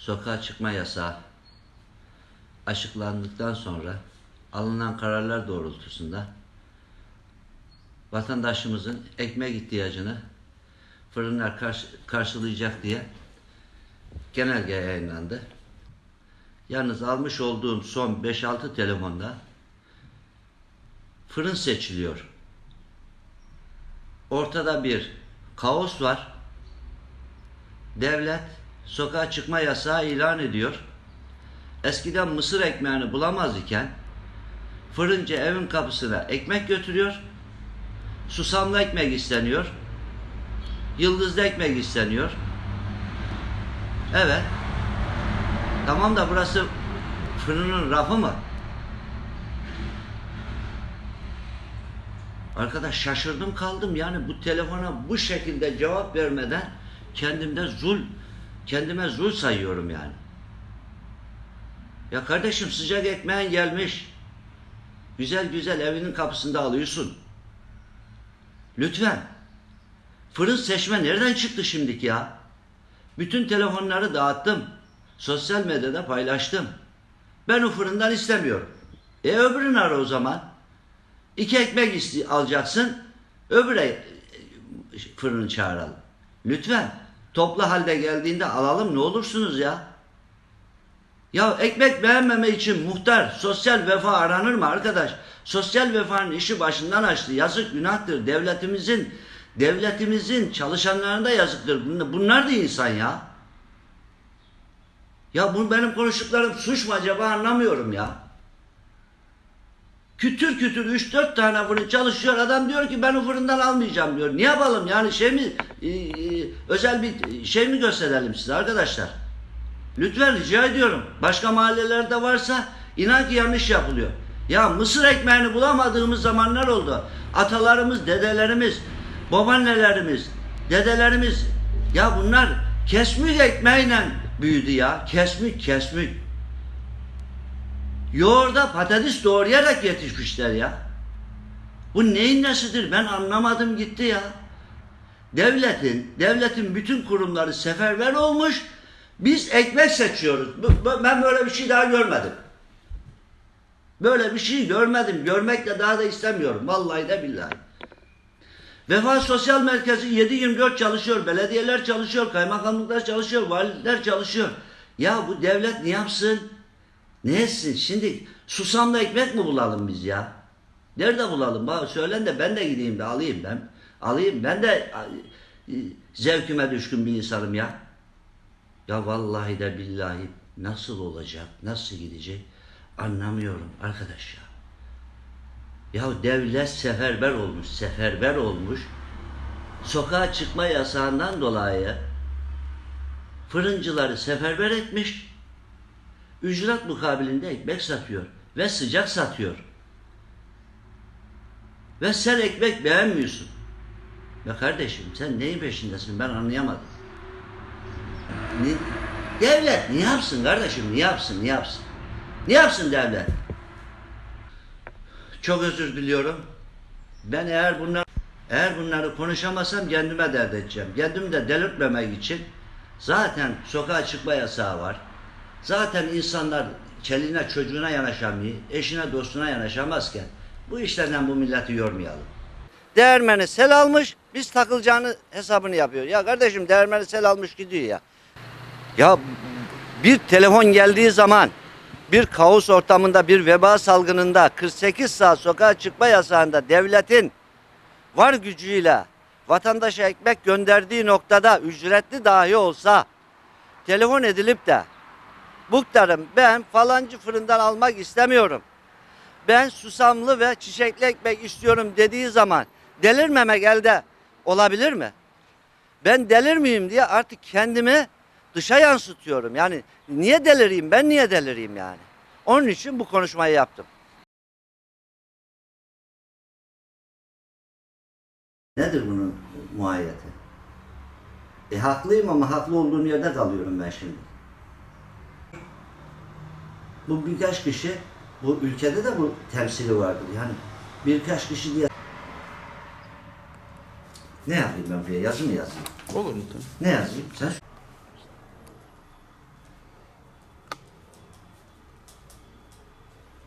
sokağa çıkma yasağı açıklandıktan sonra alınan kararlar doğrultusunda vatandaşımızın ekmek ihtiyacını fırınlar karşı- karşılayacak diye genelge yayınlandı. Yalnız almış olduğum son 5-6 telefonda fırın seçiliyor. Ortada bir kaos var. Devlet sokağa çıkma yasağı ilan ediyor. Eskiden mısır ekmeğini bulamaz iken fırıncı evin kapısına ekmek götürüyor. Susamlı ekmek isteniyor. Yıldızlı ekmek isteniyor. Evet. Tamam da burası fırının rafı mı? Arkadaş şaşırdım kaldım yani bu telefona bu şekilde cevap vermeden kendimde zul kendime zul sayıyorum yani. Ya kardeşim sıcak ekmeğin gelmiş. Güzel güzel evinin kapısında alıyorsun. Lütfen. Fırın seçme nereden çıktı şimdiki ya? Bütün telefonları dağıttım. Sosyal medyada paylaştım. Ben o fırından istemiyorum. E öbürünü ara o zaman. İki ekmek alacaksın. Öbüre e, fırını çağıralım. Lütfen. Toplu halde geldiğinde alalım ne olursunuz ya. Ya ekmek beğenmeme için muhtar, sosyal vefa aranır mı arkadaş? Sosyal vefanın işi başından açtı. Yazık günahtır. Devletimizin devletimizin çalışanlarına da yazıktır. Bunlar, bunlar da insan ya. Ya bu benim konuştuklarım suç mu acaba anlamıyorum ya. Kütür kütür 3-4 tane fırın çalışıyor. Adam diyor ki ben o fırından almayacağım diyor. Ne yapalım yani şey mi e, e, özel bir şey mi gösterelim size arkadaşlar? Lütfen rica ediyorum. Başka mahallelerde varsa inan ki yanlış yapılıyor. Ya mısır ekmeğini bulamadığımız zamanlar oldu. Atalarımız, dedelerimiz, babaannelerimiz, dedelerimiz ya bunlar kesmik ekmeğiyle büyüdü ya. Kesmik, kesmik. Yoğurda patates doğrayarak yetişmişler ya. Bu neyin nesidir ben anlamadım gitti ya. Devletin, devletin bütün kurumları seferber olmuş. Biz ekmek seçiyoruz. Ben böyle bir şey daha görmedim. Böyle bir şey görmedim. Görmek de daha da istemiyorum. Vallahi de billahi. Vefa Sosyal Merkezi 7-24 çalışıyor. Belediyeler çalışıyor. Kaymakamlıklar çalışıyor. Valiler çalışıyor. Ya bu devlet ne yapsın? Ne etsin? Şimdi susamlı ekmek mi bulalım biz ya? Nerede bulalım? Bana söylen de ben de gideyim de alayım ben. Alayım. Ben de e, zevkime düşkün bir insanım ya. Ya vallahi de billahi nasıl olacak, nasıl gidecek anlamıyorum arkadaş ya. Ya devlet seferber olmuş, seferber olmuş. Sokağa çıkma yasağından dolayı fırıncıları seferber etmiş. Ücret mukabilinde ekmek satıyor ve sıcak satıyor. Ve sen ekmek beğenmiyorsun. Ya kardeşim sen neyin peşindesin ben anlayamadım. Ne, devlet ne yapsın kardeşim ne yapsın ne yapsın? Ne yapsın devlet? Çok özür diliyorum. Ben eğer bunlar eğer bunları konuşamasam kendime dert edeceğim. Kendimi de delirtmemek için zaten sokağa çıkma yasağı var. Zaten insanlar çeline çocuğuna yanaşamıyor, eşine dostuna yanaşamazken bu işlerden bu milleti yormayalım. Değermeni sel almış, biz takılacağını hesabını yapıyor. Ya kardeşim değermeni sel almış gidiyor ya. Ya bir telefon geldiği zaman bir kaos ortamında bir veba salgınında 48 saat sokağa çıkma yasağında devletin var gücüyle vatandaşa ekmek gönderdiği noktada ücretli dahi olsa telefon edilip de muhtarım ben falancı fırından almak istemiyorum. Ben susamlı ve çiçekli ekmek istiyorum dediği zaman delirmemek elde olabilir mi? Ben delir miyim diye artık kendimi dışa yansıtıyorum. Yani niye delireyim ben niye delireyim yani? Onun için bu konuşmayı yaptım. Nedir bunun muayyeti? E haklıyım ama haklı olduğum yerde kalıyorum ben şimdi. Bu birkaç kişi, bu ülkede de bu temsili vardır. Yani birkaç kişi diye... Ne yapayım ben buraya? Yazı mı yazayım? Olur mu? Ne yazayım? Sen